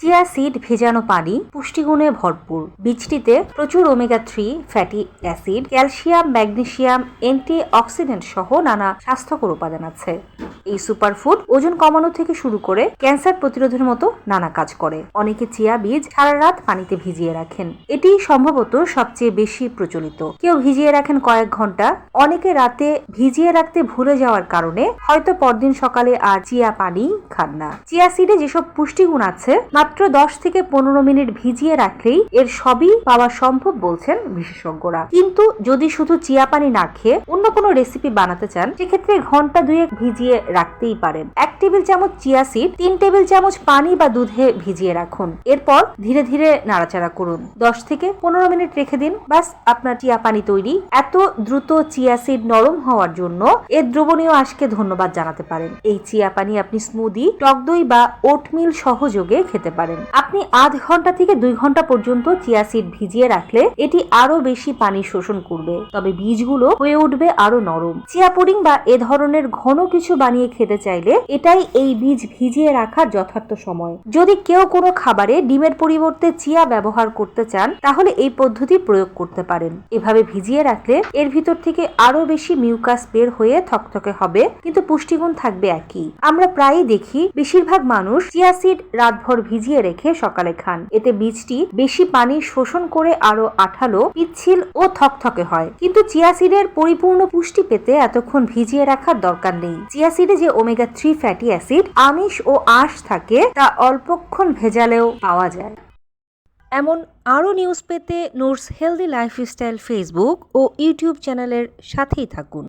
Chia seed ভেজানো পানি পুষ্টিগুণে ভরপুর। বীজটিতে প্রচুর omega three fatty acid, calcium, magnesium antioxidant সহ নানা স্বাস্থ্যকর উপাদান আছে। এই সুপারফুড ওজন কমানো থেকে শুরু করে ক্যান্সার প্রতিরোধের মতো নানা কাজ করে। অনেকে চিয়া বীজ সারা রাত পানিতে ভিজিয়ে রাখেন। এটি সম্ভবত সবচেয়ে বেশি প্রচলিত। কেউ ভিজিয়ে রাখেন কয়েক ঘণ্টা, অনেকে রাতে ভিজিয়ে রাখতে ভুলে যাওয়ার কারণে হয়তো পরদিন সকালে আর চিয়া পানি খান না। চিয়া সিডে যেসব পুষ্টিগুণ আছে মাত্র দশ থেকে পনেরো মিনিট ভিজিয়ে রাখলেই এর সবই পাওয়া সম্ভব বলছেন বিশেষজ্ঞরা। কিন্তু যদি শুধু চিয়া পানি না খেয়ে অন্য কোনো রেসিপি বানাতে চান, সেক্ষেত্রে ঘণ্টা দুয়েক ভিজিয়ে রাখতেই পারেন। এক টেবিল চামচ চিয়া সিড তিন টেবিল চামচ পানি বা দুধে ভিজিয়ে রাখুন। এরপর ধীরে ধীরে নাড়াচাড়া করুন। দশ থেকে পনেরো মিনিট রেখে দিন। বাস, আপনার চিয়া পানি তৈরি। এত দ্রুত চিয়া সিড নরম হওয়ার জন্য এর দ্রবণীয় আঁশকে ধন্যবাদ জানাতে পারেন। এই চিয়া পানি আপনি স্মুদি টক দই বা ওটমিল সহযোগে খেতে পারেন। আপনি আধ ঘণ্টা থেকে দুই ঘণ্টা পর্যন্ত চিয়া সিড ভিজিয়ে রাখলে এটি আরও বেশি পানি শোষণ করবে। তবে বীজগুলো হয়ে উঠবে আরও নরম। চিয়া পুডিং বা এ ধরনের ঘন কিছু বানিয়ে খেতে চাইলে এটাই এই বীজ ভিজিয়ে রাখার যথার্থ সময়। যদি কেউ কোনো খাবারে ডিমের পরিবর্তে চিয়া ব্যবহার করতে চান, তাহলে এই পদ্ধতি প্রয়োগ করতে পারেন। এভাবে ভিজিয়ে রাখলে এর ভিতর থেকে আরও বেশি মিউকাস বের হয়ে থকথকে হবে, কিন্তু পুষ্টিগুণ থাকবে একই। আমরা প্রায়ই দেখি, বেশিরভাগ মানুষ চিয়া সিড রাতভর ভিজিয়ে রেখে সকালে খান। এতে বীজটি বেশি পানি শোষণ করে আরও আঠালো, পিচ্ছিল ও থকথকে হয়। কিন্তু চিয়াসিডের পরিপূর্ণ পুষ্টি পেতে এতক্ষণ ভিজিয়ে রাখার দরকার নেই। চিয়াসিডে যে ওমেগা থ্রি ফ্যাটি অ্যাসিড, আমিষ ও আঁশ থাকে, তা অল্পক্ষণ ভেজালেও পাওয়া যায়। এমন আরও নিউজ পেতে নোটস হেলদি লাইফস্টাইল ফেসবুক ও ইউটিউব চ্যানেলের সাথেই থাকুন।